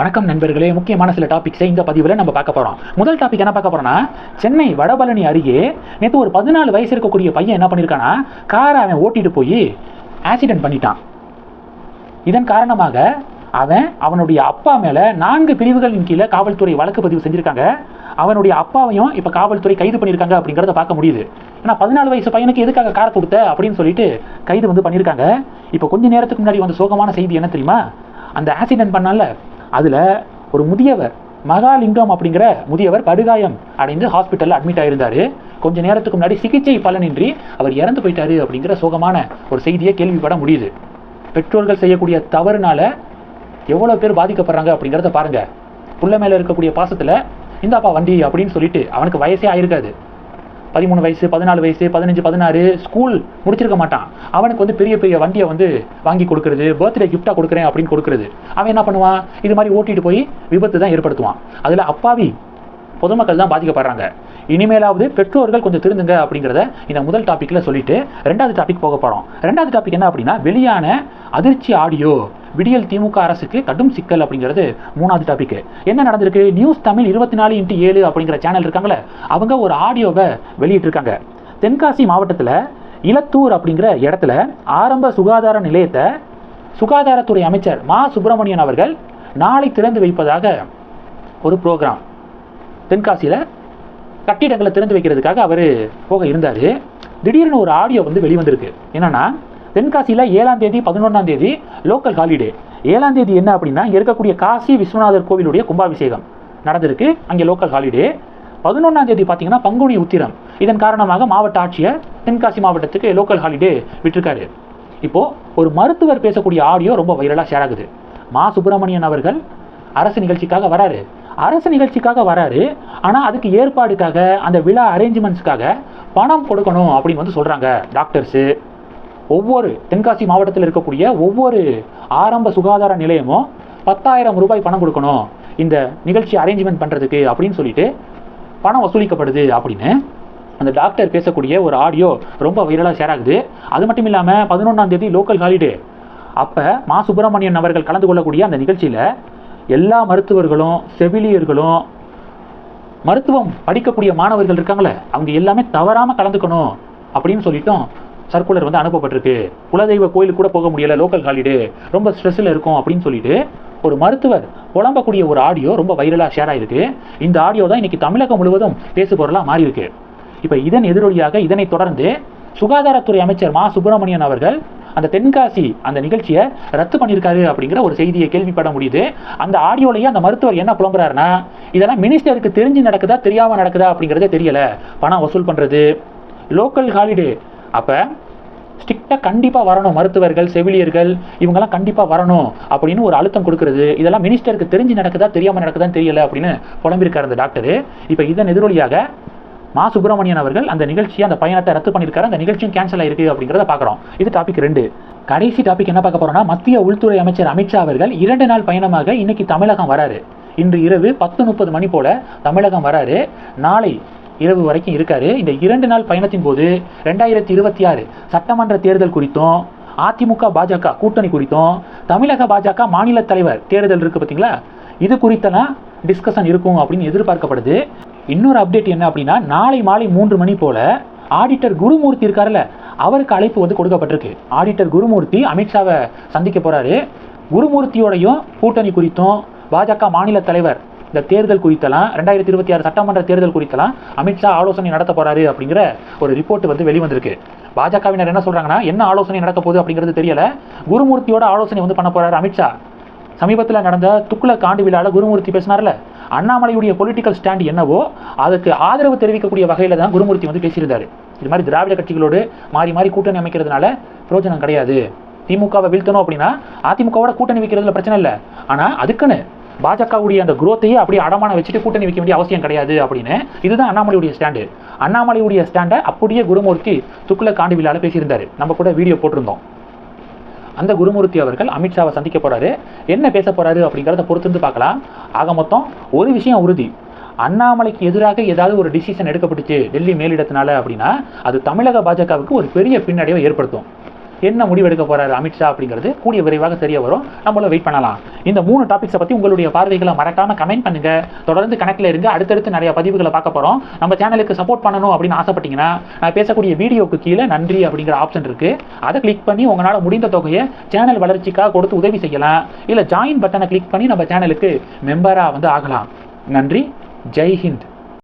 வணக்கம் நண்பர்களே. முக்கியமான சில டாபிக்ஸை இந்த பதிவில் நம்ம பார்க்க போகிறோம் முதல் டாபிக் என்ன பார்க்க போறோம்னா சென்னை வடபழனி அருகே நேற்று ஒரு பதினாலு வயசு இருக்கக்கூடிய பையன் என்ன பண்ணியிருக்கானா காரை அவன் ஓட்டிட்டு போய் ஆக்சிடென்ட் பண்ணிட்டான். இதன் காரணமாக அவன் அவனுடைய அப்பா மேலே நான்கு பிரிவுகளின் கீழே காவல்துறை வழக்கு பதிவு செஞ்சிருக்காங்க. அவனுடைய அப்பாவையும் இப்போ காவல்துறை கைது பண்ணியிருக்காங்க அப்படிங்கிறத பார்க்க முடியுது. ஏன்னா பதினாலு வயசு பையனுக்கு எதுக்காக கார் கொடுத்த அப்படின்னு சொல்லிட்டு கைது வந்து பண்ணியிருக்காங்க இப்போ கொஞ்ச நேரத்துக்கு முன்னாடி வந்த சோகமான செய்தி என்ன தெரியுமா? அந்த ஆக்சிடென்ட் பண்ணால அதில் ஒரு முதியவர் மகாலிங்கம் அப்படிங்கிற முதியவர் படுகாயம் அடைந்து ஹாஸ்பிட்டலில் அட்மிட் ஆயிருந்தாரு. கொஞ்ச நேரத்துக்கு முன்னாடி சிகிச்சை பலனின்றி அவர் இறந்து போயிட்டாரு அப்படிங்கிற சோகமான ஒரு செய்தியை கேள்விப்பட முடியுது. பெற்றோர்கள் செய்யக்கூடிய தவறுனால எவ்வளோ பேர் பாதிக்கப்படுறாங்க அப்படிங்கிறத பாருங்கள் புள்ள மேலே இருக்கக்கூடிய பாசத்தில் இந்தாப்பா வண்டி அப்படின்னு சொல்லிட்டு அவனுக்கு வயசே ஆயிருக்காது. பதிமூணு வயசு பதினாலு வயசு பதினஞ்சு பதினாறு ஸ்கூல் முடிச்சிருக்க மாட்டான். அவனுக்கு வந்து பெரிய பெரிய வண்டியை வந்து வாங்கி கொடுக்குறது பர்த்டே கிஃப்டாக கொடுக்குறேன் அப்படின்னு கொடுக்குறது. அவன் என்ன பண்ணுவான்? இது மாதிரி ஓட்டிட்டு போய் விபத்து தான் ஏற்படுத்துவான். அதில் அப்பாவி பொதுமக்கள் தான் பாதிக்கப்படுறாங்க. இனிமேலாவது பெற்றோர்கள் கொஞ்சம் திருந்துங்க அப்படிங்கிறத இந்த முதல் டாப்பிக்கில் சொல்லிட்டு ரெண்டாவது டாபிக் போக போகிறோம் ரெண்டாவது டாபிக் என்ன அப்படின்னா வெளியான அதிர்ச்சி ஆடியோ விடியல் திமுக அரசுக்கு கடும் சிக்கல் அப்படிங்கிறது மூணாவது டாபிக் என்ன நடந்திருக்கு? நியூஸ் தமிழ் இருபத்தி நாலு இன்ட்டு ஏழு அப்படிங்கிற சேனல் இருக்காங்களே அவங்க ஒரு ஆடியோவை வெளியிட்டிருக்காங்க. தென்காசி மாவட்டத்தில் இலத்தூர் அப்படிங்கிற இடத்துல ஆரம்ப சுகாதார நிலையத்தை சுகாதாரத்துறை அமைச்சர் மா. சுப்பிரமணியன் அவர்கள் நாளை திறந்து வைப்பதாக ஒரு ப்ரோக்ராம் தென்காசியில் கட்டிடங்களை திறந்து வைக்கிறதுக்காக அவர் போக இருந்தார். திடீர்னு ஒரு ஆடியோ வந்து வெளிவந்திருக்கு. என்னென்னா தென்காசியில் ஏழாம் தேதி பதினொன்றாம் தேதி லோக்கல் ஹாலிடே ஏழாம் தேதி என்ன அப்படின்னா இருக்கக்கூடிய காசி விஸ்வநாதர் கோவிலுடைய கும்பாபிஷேகம் நடந்திருக்கு. அங்கே லோக்கல் ஹாலிடே பதினொன்றாம் தேதி பார்த்தீங்கன்னா பங்குனி உத்திரம். இதன் காரணமாக மாவட்ட ஆட்சியர் தென்காசி மாவட்டத்துக்கு லோக்கல் ஹாலிடே விட்டிருக்காரு. இப்போ ஒரு மருத்துவர் பேசக்கூடிய ஆடியோ ரொம்ப வைரலாக ஷேர் ஆகுது. மா. சுப்பிரமணியன் அவர்கள் அரசு நிகழ்ச்சிக்காக வராரு. அரசு நிகழ்ச்சிக்காக வராரு. ஆனால் அதுக்கு ஏற்பாடுக்காக அந்த விழா அரேஞ்ச்மெண்ட்ஸ்க்காக பணம் கொடுக்கணும் அப்படின்னு வந்து சொல்கிறாங்க டாக்டர்ஸு. ஒவ்வொரு தென்காசி மாவட்டத்தில் இருக்கக்கூடிய ஒவ்வொரு ஆரம்ப சுகாதார நிலையமும் பத்தாயிரம் ரூபாய் பணம் கொடுக்கணும். இந்த நிகழ்ச்சி அரேஞ்ச்மெண்ட் பண்ணுறதுக்கு அப்படின்னு சொல்லிட்டு பணம் வசூலிக்கப்படுது அப்படின்னு அந்த டாக்டர் பேசக்கூடிய ஒரு ஆடியோ ரொம்ப வைரலாக ஷேர் ஆகுது. அது மட்டும் இல்லாமல் பதினொன்றாம் தேதி லோக்கல் ஹாலிடே அப்போ மா சுப்பிரமணியன் அவர்கள் கலந்து கொள்ளக்கூடிய அந்த நிகழ்ச்சியில் எல்லா மருத்துவர்களும் செவிலியர்களும் மருத்துவம் படிக்கக்கூடிய மாணவர்கள் இருக்காங்களே அவங்க எல்லாமே தவறாமல் கலந்துக்கணும் அப்படின்னு சொல்லிட்டோம் சர்க்குலர் வந்து அனுப்பப்பட்டிருக்கு. குலதெய்வ கோயிலுக்கு கூட போக முடியல லோக்கல் ஹாலிடே ரொம்ப ஸ்ட்ரெஸ்ஸில் இருக்கும் அப்படின்னு சொல்லிட்டு ஒரு மருத்துவர் புலம்பக்கூடிய ஒரு ஆடியோ ரொம்ப வைரலாக ஷேர் ஆயிருக்கு. இந்த ஆடியோ தான் இன்னைக்கு தமிழகம் முழுவதும் பேசு பொருளாக மாறி இருக்கு இப்போ இதன் எதிரொலியாக இதனை தொடர்ந்து சுகாதாரத்துறை அமைச்சர் மா. சுப்பிரமணியன் அவர்கள் அந்த தென்காசி அந்த நிகழ்ச்சியை ரத்து பண்ணியிருக்காரு அப்படிங்கிற ஒரு செய்தியை கேள்விப்பட முடியுது. அந்த ஆடியோலையே அந்த மருத்துவர் என்ன புலம்புறாருன்னா இதெல்லாம் மினிஸ்டருக்கு தெரிஞ்சு நடக்குதா தெரியாமல் நடக்குதா அப்படிங்கிறதே தெரியல. பணம் வசூல் பண்ணுறது லோக்கல் ஹாலிடே அப்போ ஸ்ட்ரிக்டாக கண்டிப்பாக வரணும். மருத்துவர்கள் செவிலியர்கள் இவங்கெல்லாம் கண்டிப்பாக வரணும் அப்படின்னு ஒரு அழுத்தம் கொடுக்குறது. இதெல்லாம் மினிஸ்டருக்கு தெரிஞ்சு நடக்குதா தெரியாமல் நடக்குதான்னு தெரியல அப்படின்னு புலம்பிருக்காரு அந்த டாக்டர் இப்போ இதன் எதிரொலியாக மா. சுப்பிரமணியன் அவர்கள் அந்த நிகழ்ச்சியை அந்த பயணத்தை ரத்து பண்ணியிருக்காரு. அந்த நிகழ்ச்சியும் கேன்சல் ஆயிருக்கு அப்படிங்கிறத பார்க்குறோம். இது டாபிக் ரெண்டு. கடைசி டாபிக் என்ன பார்க்க போகிறோம்னா மத்திய உள்துறை அமைச்சர் அமித்ஷா அவர்கள் இரண்டு நாள் பயணமாக இன்னைக்கு தமிழகம் வராரு. இன்று இரவு பத்து முப்பது மணி போல தமிழகம் வராரு. நாளை இரவு வரைக்கும் இருக்காரு. இந்த இரண்டு நாள் பயணத்தின் போது ரெண்டாயிரத்தி இருபத்தி ஆறு சட்டமன்ற தேர்தல் குறித்தும் அதிமுக பாஜக கூட்டணி குறித்தும் தமிழக பாஜக மாநில தலைவர் தேர்தல் இருக்கு பார்த்தீங்களா இது குறித்தெல்லாம் டிஸ்கஷன் இருக்கும் அப்படின்னு எதிர்பார்க்கப்படுது. இன்னொரு அப்டேட் என்ன அப்படின்னா நாளை மாலை மூன்று மணி போல ஆடிட்டர் குருமூர்த்தி இருக்காருல்ல அவருக்கு அழைப்பு வந்து கொடுக்கப்பட்டிருக்கு. ஆடிட்டர் குருமூர்த்தி அமித்ஷாவை சந்திக்க போறாரு. குருமூர்த்தியோடையும் கூட்டணி குறித்தும் பாஜக மாநில தலைவர் இந்த தேர்தல் குறித்தெல்லாம் ரெண்டாயிரத்தி இருபத்தி ஆறு சட்டமன்ற தேர்தல் குறித்தெல்லாம் அமித்ஷா ஆலோசனை நடத்த போறாரு அப்படிங்கிற ஒரு ரிப்போர்ட் வந்து வெளிவந்திருக்கு. பாஜகவினர் என்ன சொல்றாங்கன்னா என்ன ஆலோசனை நடக்க போகுது அப்படிங்கிறது தெரியல. குருமூர்த்தியோட ஆலோசனை வந்து பண்ண போறாரு அமித்ஷா சமீபத்தில் நடந்த துக்குல காண்டு விழாவில் குருமூர்த்தி பேசினார்ல அண்ணாமலையுடைய பொலிட்டிக்கல் ஸ்டாண்ட் என்னவோ அதுக்கு ஆதரவு தெரிவிக்கக்கூடிய வகையில் தான் குருமூர்த்தி வந்து பேசியிருந்தாரு. இது மாதிரி திராவிட கட்சிகளோடு மாறி மாறி கூட்டணி அமைக்கிறதுனால பிரோஜனம் கிடையாது. திமுகவை வீழ்த்தணும் அப்படின்னா அதிமுகவோட கூட்டணி வைக்கிறதுல பிரச்சனை இல்லை. ஆனால் அதுக்குன்னு பாஜகவுடைய அந்த குரோத்தையே அப்படியே அடமான வச்சுட்டு கூட்டணி வைக்க வேண்டிய அவசியம் கிடையாது அப்படின்னு. இதுதான் அண்ணாமலையுடைய ஸ்டாண்டு அண்ணாமலையுடைய ஸ்டாண்டை அப்படியே குருமூர்த்தி துக்குல காண்டு விழாவில் பேசியிருந்தாரு. நம்ம கூட வீடியோ போட்டிருந்தோம். அந்த குருமூர்த்தி அவர்கள் அமித்ஷாவை சந்திக்க போகிறாரு என்ன பேச போகிறாரு அப்படிங்கிறத பொறுத்திருந்து பார்க்கலாம். ஆக மொத்தம் ஒரு விஷயம் உறுதி. அண்ணாமலைக்கு எதிராக ஏதாவது ஒரு டிசிஷன் எடுக்கப்பட்டுச்சு டெல்லி மேலிடத்தினால அப்படின்னா அது தமிழக பாஜகவுக்கு ஒரு பெரிய பின்னடைவை ஏற்படுத்தும். என்ன முடிவெடுக்க போறாரு அமித்ஷா அப்படிங்கிறது கூடிய விரைவாக தெரிய வரும். நம்மளும் வெயிட் பண்ணலாம். இந்த மூணு டாபிக்ஸை பற்றி உங்களுடைய பார்வைகளை மறக்காம கமெண்ட் பண்ணுங்க. தொடர்ந்து கணக்கில் இருங்க. அடுத்தடுத்து நிறைய பதிவுகளை பார்க்க போகிறோம் நம்ம சேனலுக்கு சப்போர்ட் பண்ணணும் அப்படின்னு ஆசைப்பட்டீங்கன்னா நான் பேசக்கூடிய வீடியோக்கு கீழே நன்றி அப்படிங்கிற ஆப்ஷன் இருக்கு. அதை கிளிக் பண்ணி உங்களால் முடிந்த தொகையை சேனல் வளர்ச்சிக்காக கொடுத்து உதவி செய்யலாம். இல்லை ஜாயின் பட்டனை கிளிக் பண்ணி நம்ம சேனலுக்கு மெம்பராக வந்து ஆகலாம். நன்றி. ஜெய் ஹிந்த்.